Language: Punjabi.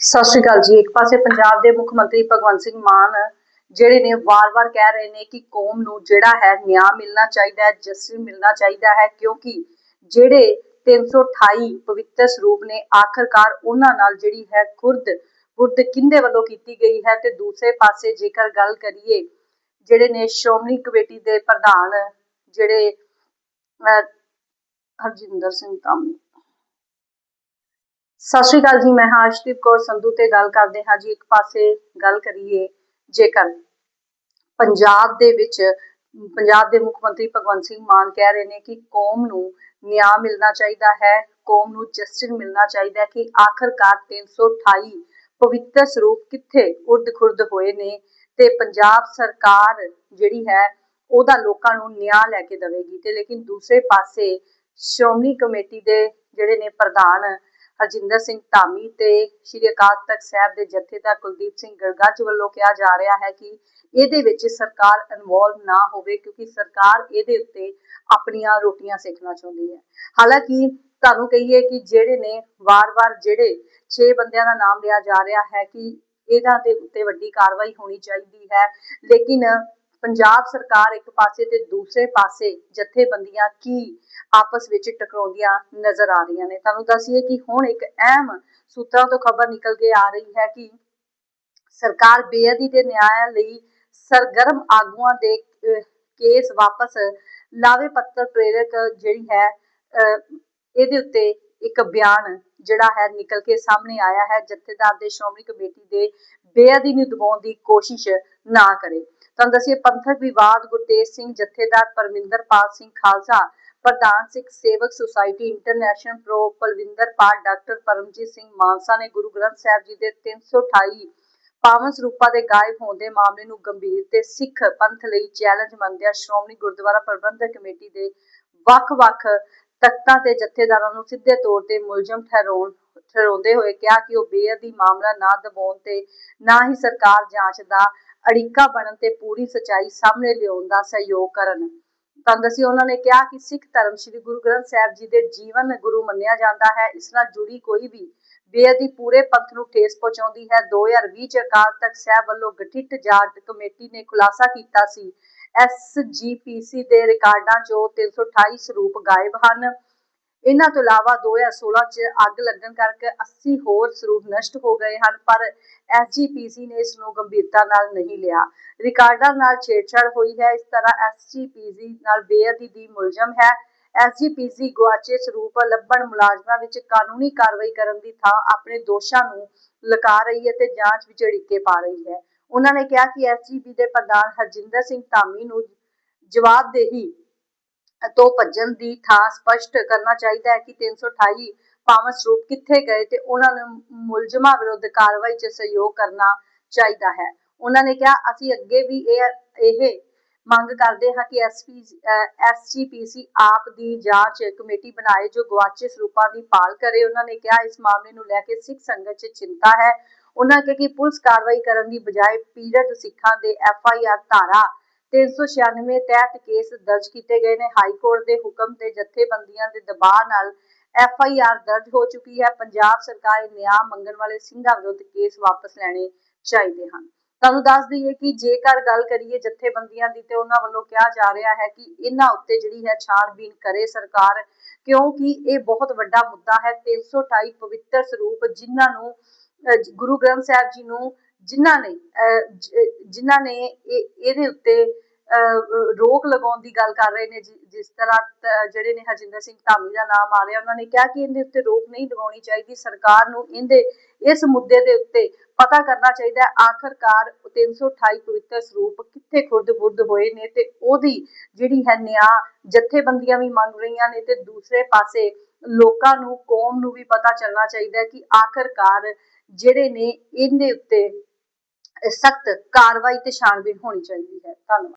ਸਤਿ ਸ਼੍ਰੀ ਅਕਾਲ ਜੀ। ਇੱਕ ਪਾਸੇ ਪੰਜਾਬ ਦੇ ਮੁੱਖ ਮੰਤਰੀ ਭਗਵੰਤ ਸਿੰਘ ਮਾਨ ਜਿਹੜੇ ਨੇ ਵਾਰ-ਵਾਰ ਕਹਿ ਰਹੇ ਨੇ ਕਿ ਕੌਮ ਨੂੰ ਜਿਹੜਾ ਹੈ ਨਿਆਂ ਮਿਲਣਾ ਚਾਹੀਦਾ ਹੈ ਜਸਟਿਸ ਮਿਲਣਾ ਚਾਹੀਦਾ ਹੈ ਕਿਉਂਕਿ ਜਿਹੜੇ 328 ਪਵਿੱਤਰ ਸਰੂਪ ਨੇ ਆਖਰਕਾਰ ਉਹਨਾਂ ਨਾਲ ਜਿਹੜੀ ਹੈ ਖੁਰਦ ਖੁਰਦ ਕਿੰਦੇ ਵੱਲੋਂ ਕੀਤੀ ਗਈ ਹੈ ਤੇ ਦੂਸਰੇ ਪਾਸੇ ਜੇਕਰ ਗੱਲ ਕਰੀਏ ਜਿਹੜੇ ਨੇ ਸ਼੍ਰੋਮਣੀ ਕਮੇਟੀ ਦੇ ਪ੍ਰਧਾਨ ਜਿਹੜੇ ਅਹ, ਹਰਜਿੰਦਰ ਸਿੰਘ ਕਾਮੀ ਸਤਿ ਸ਼੍ਰੀ ਅਕਾਲ ਜੀ, ਮੈਂ ਹਾਂ ਕੌਰ ਸੰਧੂ ਤੇ ਗੱਲ ਕਰਦੇ ਹਾਂ ਜੀ, ਇੱਕ ਪਾਸੇ ਗੱਲ ਕਰੀਏ ਜੇਕਰ ਪੰਜਾਬ ਦੇ ਵਿੱਚ, ਪੰਜਾਬ ਦੇ ਮੁੱਖ ਮੰਤਰੀ ਭਗਵੰਤ ਸਿੰਘ ਮਾਨ ਕਹਿ ਰਹੇ ਨੇ ਕਿ ਕੌਮ ਨੂੰ ਨਿਆਂ ਮਿਲਣਾ ਚਾਹੀਦਾ ਹੈ, ਕੌਮ ਨੂੰ ਜਸਟਿਸ ਮਿਲਣਾ ਚਾਹੀਦਾ ਹੈ ਕਿ ਆਖਰਕਾਰ 328 ਪਵਿੱਤਰ ਸਰੂਪ ਕਿੱਥੇ ਉਰਦ ਖੁਰਦ ਹੋਏ ਨੇ ਤੇ ਪੰਜਾਬ ਸਰਕਾਰ ਜਿਹੜੀ ਹੈ, ਉਹਦਾ ਲੋਕਾਂ ਨੂੰ ਨਿਆਂ ਲੈ ਕੇ ਦੇਵੇਗੀ ਤੇ ਲੇਕਿਨ ਦੂਸਰੇ ਪਾਸੇ ਸ਼੍ਰੋਮਣੀ ਕਮੇਟੀ ਦੇ ਜਿਹੜੇ ਨੇ ਪ੍ਰਧਾਨ ਹਰਜਿੰਦਰ ਸਿੰਘ ਧਾਮੀ ਤੇ ਸ਼੍ਰੀ ਅਕਾਲ ਤਖਤ ਸਾਹਿਬ ਦੇ ਜਥੇਦਾਰ ਕੁਲਦੀਪ ਸਿੰਘ ਗੜਗੱਜ ਵੱਲੋਂ ਕਿਹਾ ਜਾ ਰਿਹਾ ਹੈ ਕਿ ਇਹਦੇ ਵਿੱਚ ਸਰਕਾਰ ਇਨਵੋਲਵ ਨਾ ਹੋਵੇ ਕਿਉਂਕਿ ਸਰਕਾਰ ਇਹਦੇ ਉੱਤੇ ਆਪਣੀਆਂ ਰੋਟੀਆਂ ਸੇਕਣਾ ਚਾਹੁੰਦੀ ਹੈ। ਹਾਲਾਂਕਿ ਤੁਹਾਨੂੰ ਕਹੀਏ ਕਿ ਜਿਹੜੇ ਨੇ ਵਾਰ-ਵਾਰ ਜਿਹੜੇ 6 ਬੰਦਿਆਂ ਦਾ ਨਾਮ ਲਿਆ ਜਾ ਰਿਹਾ ਹੈ ਕਿ ਇਹਨਾਂ ਦੇ ਉੱਤੇ ਵੱਡੀ ਕਾਰਵਾਈ ਹੋਣੀ ਚਾਹੀਦੀ ਹੈ। ਲੇਕਿਨ ਪੰਜਾਬ ਸਰਕਾਰ ਇੱਕ ਪਾਸੇ ਤੇ ਦੂਸਰੇ ਪਾਸੇ ਜਥੇਬੰਦੀਆਂ ਕੀ ਆਪਸ ਵਿੱਚ ਟਕਰਾਉਂਦੀਆਂ ਨਜ਼ਰ ਆ ਰਹੀਆਂ ਨੇ। ਤੁਹਾਨੂੰ ਦੱਸੀਏ ਕਿ ਹੁਣ ਇੱਕ ਅਹਿਮ ਸੂਤਰਾਂ ਤੋਂ ਖਬਰ ਨਿਕਲ ਕੇ ਆ ਰਹੀ ਹੈ ਕਿ ਸਰਕਾਰ ਬੇਅਦਬੀ ਦੇ ਨਿਆਂ ਲਈ ਸਰਗਰਮ ਆਗੂਆਂ ਦੇ ਕੇਸ ਵਾਪਸ ਲਾਵੇ ਪੱਤਰ ਪ੍ਰੇਰਕ ਜਿਹੜੀ ਹੈ ਅਹ, ਇਹਦੇ ਉੱਤੇ ਇੱਕ ਬਿਆਨ ਜਿਹੜਾ ਹੈ ਨਿਕਲ ਕੇ ਸਾਹਮਣੇ ਆਇਆ ਹੈ। ਜਥੇਦਾਰ ਦੇ ਸ਼੍ਰੋਮਣੀ ਕਮੇਟੀ ਦੇ ਬੇਅਦਬੀ ਨੂੰ ਦਬਾਉਣ ਦੀ ਕੋਸ਼ਿਸ਼ ਨਾ ਕਰੇ। ਤੁਹਾਨੂੰ ਦੱਸੀਏ ਪੰਥਕ ਵਿਵਾਦ ਗੁਰਤੇਜ ਸਿੰਘ, ਜਥੇਦਾਰ ਪਰਮਿੰਦਰਪਾਲ ਸਿੰਘ ਖਾਲਸਾ, ਪ੍ਰਧਾਨ Sikh Sewak society international pro Palwinder doctor Paramjit Singh Mansa ਨੇ ਗੁਰੂ ਗ੍ਰੰਥ ਸਾਹਿਬ ਜੀ ਦੇ 328 ਪਾਵਨ ਸਰੂਪਾਂ ਦੇ ਗਾਇਬ ਹੋਣ ਦੇ ਮਾਮਲੇ ਨੂੰ ਗੰਭੀਰ ਤੇ ਸਿੱਖ ਪੰਥ ਲਈ ਚੈਲੰਜ ਮੰਨਦਿਆਂ ਸ਼੍ਰੋਮਣੀ ਗੁਰਦੁਆਰਾ ਪ੍ਰਬੰਧਕ ਕਮੇਟੀ ਦੇ ਵੱਖ-ਵੱਖ ਤਖਤਾਂ ਤੇ ਜਥੇਦਾਰਾਂ ਨੂੰ ਸਿੱਧੇ ਤੌਰ ਤੇ ਮੁਲਜ਼ਮ ਠਹਿਰਾਉਣ ਠਹਿਰਾਉਂਦੇ ਹੋਏ ਕਿਹਾ ਕਿ ਉਹ ਬੇਅਦਬੀ ਮਾਮਲਾ ਨਾ ਦਬਾਉਣ ਤੇ ਨਾ ਹੀ ਸਰਕਾਰ ਜਾਂਚ ਦਾ ਅੜਿੱਕਾ ਬਣਨ ਤੇ ਪੂਰੀ ਸਚਾਈ ਸਾਹਮਣੇ ਲਿਆਉਣ ਦਾ ਸਹਿਯੋਗ ਕਰਨ। ਤੁਹਾਨੂੰ ਦੱਸਿਓ, ਉਹਨਾਂ ਨੇ ਕਿਹਾ ਕਿ ਸਿੱਖ ਧਰਮ ਸ੍ਰੀ ਗੁਰੂ ਗ੍ਰੰਥ ਸਾਹਿਬ ਜੀ ਦੇ ਜੀਵਨ ਗੁਰੂ ਮੰਨਿਆ ਜਾਂਦਾ ਹੈ। ਇਸ ਨਾਲ ਜੁੜੀ ਕੋਈ ਵੀ ਬੇਅਦਬੀ ਪੂਰੇ ਪੰਥ ਨੂੰ ਠੇਸ ਪਹੁੰਚਾਉਂਦੀ ਹੈ। 2020 ਚ ਅਕਾਲ ਤਖਤ ਸਾਹਿਬ ਵੱਲੋਂ ਗਠਿਤ ਜਾਂਚ ਕਮੇਟੀ ਨੇ ਖੁਲਾਸਾ ਕੀਤਾ ਸੀ। ਐਸਜੀਪੀਸੀ ਦੇ ਰਿਕਾਰਡਾਂ ਚੋਂ 328 ਸਰੂਪ ਗਾਇਬ ਹਨ। ਇਹਨਾਂ ਤੋਂ ਇਲਾਵਾ 2016 ਚ ਅੱਗ ਲੱਗਣ ਕਰਕੇ 80 ਹੋਰ ਸਰੂਪ ਨਸ਼ਟ ਹੋ ਗਏ ਹਨ, ਪਰ ਐਸਜੀਪੀਸੀ ਨੇ ਇਸ ਨੂੰ ਗੰਭੀਰਤਾ ਨਾਲ ਨਹੀਂ ਲਿਆ। ਰਿਕਾਰਡਾਂ ਨਾਲ ਛੇੜਛਾੜ ਹੋਈ ਹੈ। ਇਸ ਤਰ੍ਹਾਂ ਐਸਜੀਪੀਸੀ ਨਾਲ ਬੇਅਦਬੀ ਦੀ ਮੁਲਜ਼ਮ ਹੈ। ਐਸਜੀਪੀਸੀ ਗੁਆਚੇ ਸਰੂਪ ਲੱਭਣ ਮੁਲਾਜ਼ਮਾਂ ਵਿੱਚ ਕਾਨੂੰਨੀ ਕਾਰਵਾਈ ਕਰਨ ਦੀ ਥਾਂ ਆਪਣੇ ਦੋਸ਼ਾਂ ਨੂੰ ਲੁਕਾ ਰਹੀ ਹੈ ਤੇ ਜਾਂਚ ਵਿੱਚ ਅੜਿੱਕੇ ਪਾ ਰਹੀ ਹੈ। ਉਹਨਾਂ ਨੇ ਕਿਹਾ ਕਿ ਐਸਜੀਪੀ ਦੇ ਪ੍ਰਧਾਨ ਹਰਜਿੰਦਰ ਸਿੰਘ ਧਾਮੀ ਨੂੰ ਜਵਾਬਦੇਹੀ ਤੋਂ ਭੱਜਣ ਦੀ ਥਾਂ ਸਪਸ਼ਟ ਕਰਨਾ ਚਾਹੀਦਾ ਹੈ ਕਿ 328 ਪਾਵਨ ਸਰੂਪ ਕਿੱਥੇ ਗਏ ਤੇ ਉਹਨਾਂ ਨੂੰ ਮੁਲਜ਼ਮਾਂ ਵਿਰੁੱਧ ਕਾਰਵਾਈ 'ਚ ਸਹਿਯੋਗ ਕਰਨਾ ਚਾਹੀਦਾ ਹੈ। ਉਹਨਾਂ ਨੇ ਕਿਹਾ, ਅਸੀਂ ਅੱਗੇ ਵੀ ਇਹ ਇਹ ਮੰਗ ਕਰਦੇ ਹਾਂ ਕਿ ਐਸਪੀ ਐਸਜੀਪੀਸੀ ਆਪ ਦੀ ਜਾਂਚ ਕਮੇਟੀ ਬਣਾਏ, ਜੋ ਗਵਾਚੇ ਸਰੂਪਾਂ ਦੀ ਪਾਲ ਕਰੇ। ਉਹਨਾਂ ਨੇ ਕਿਹਾ, ਇਸ ਮਾਮਲੇ ਨੂੰ ਲੈ ਕੇ ਸਿੱਖ ਸੰਗਤ 'ਚ ਚਿੰਤਾ ਹੈ। ਉਹਨਾਂ ਕਿਹਾ ਕਿ ਪੁਲਿਸ ਕਾਰਵਾਈ ਕਰਨ ਦੀ ਬਜਾਏ ਪੀੜਤ ਸਿੱਖਾਂ ਦੇ ਐਫਆਈਆਰ ਧਾਰਾ 396 ਤਹਿਤ ਕੇਸ ਦਰਜ ਕੀਤੇ ਗਏ ਨੇ। ਹਾਈ ਕੋਰਟ ਦੇ ਹੁਕਮ ਤੇ ਜਥੇਬੰਦੀਆਂ ਦੇ ਦਬਾਅ ਨਾਲ ਐਫਆਈਆਰ ਦਰਜ ਹੋ ਚੁੱਕੀ ਹੈ। ਪੰਜਾਬ ਸਰਕਾਰ ਨਿਆਂ ਮੰਗਣ ਵਾਲੇ ਸਿੰਘਾਂ ਵਿਰੁੱਧ ਕੇਸ ਵਾਪਸ ਲੈਣੇ ਚਾਹੀਦੇ ਹਨ। ਤੁਹਾਨੂੰ ਦੱਸ ਦਈਏ ਕਿ ਜੇਕਰ ਗੱਲ ਕਰੀਏ ਜਥੇਬੰਦੀਆਂ ਦੀ ਤੇ ਉਹਨਾਂ ਵੱਲੋਂ ਕਿਹਾ ਜਾ ਰਿਹਾ ਹੈ ਕਿ ਇਹਨਾਂ ਉੱਤੇ ਜਿਹੜੀ ਹੈ ਛਾਣਬੀਨ ਕਰੇ ਸਰਕਾਰ, ਕਿਉਂਕਿ ਇਹ ਬਹੁਤ ਵੱਡਾ ਮੁੱਦਾ ਹੈ। 328 ਪਵਿੱਤਰ ਸਰੂਪ ਜਿਨ੍ਹਾਂ ਨੂੰ ਗੁਰੂ ਗ੍ਰੰਥ ਸਾਹਿਬ ਜੀ ਨੂੰ ਜਿਨ੍ਹਾਂ ਨੇ ਅਹ, ਜਿਨ੍ਹਾਂ ਨੇ ਇਹਦੇ ਉੱਤੇ ਰੋਕ ਲਗਾਉਣ ਦੀ ਗੱਲ ਕਰ ਰਹੇ ਨੇ ਜਿਸ ਤਰ੍ਹਾਂ ਜਿਹੜੇ ਨੇ ਹਰਜਿੰਦਰ ਸਿੰਘ ਧਾਮੀ ਦਾ ਨਾਮ ਆ ਰਿਹਾ ਉਹਨਾਂ ਨੇ ਕਿਹਾ ਕਿ ਇਹਦੇ ਉੱਤੇ ਰੋਕ ਨਹੀਂ ਲਗਾਉਣੀ ਚਾਹੀਦੀ ਸਰਕਾਰ ਨੂੰ ਇਹਦੇ ਇਸ ਮੁੱਦੇ ਦੇ ਉੱਤੇ ਪਤਾ ਕਰਨਾ ਚਾਹੀਦਾ ਆਖਰਕਾਰ 328 ਪਵਿੱਤਰ ਸਰੂਪ ਕਿੱਥੇ ਖੁਰਦ-ਬੁਰਦ ਹੋਏ ਨੇ ਤੇ ਉਹਦੀ ਜਿਹੜੀ ਹੈ ਨਿਆਂ ਜਥੇਬੰਦੀਆਂ ਵੀ ਮੰਗ ਰਹੀਆਂ ਨੇ ਤੇ ਦੂਸਰੇ ਪਾਸੇ ਲੋਕਾਂ ਨੂੰ ਕੌਮ ਨੂੰ ਵੀ ਪਤਾ ਚੱਲਣਾ ਚਾਹੀਦਾ ਹੈ ਕਿ ਆਖਰਕਾਰ ਜਿਹੜੇ ਨੇ ਇਹਦੇ ਉੱਤੇ ਸਖਤ ਕਾਰਵਾਈ ਤੇ ਛਾਣਬੀਨ ਹੋਣੀ ਚਾਹੀਦੀ ਹੈ। ਧੰਨਵਾਦ।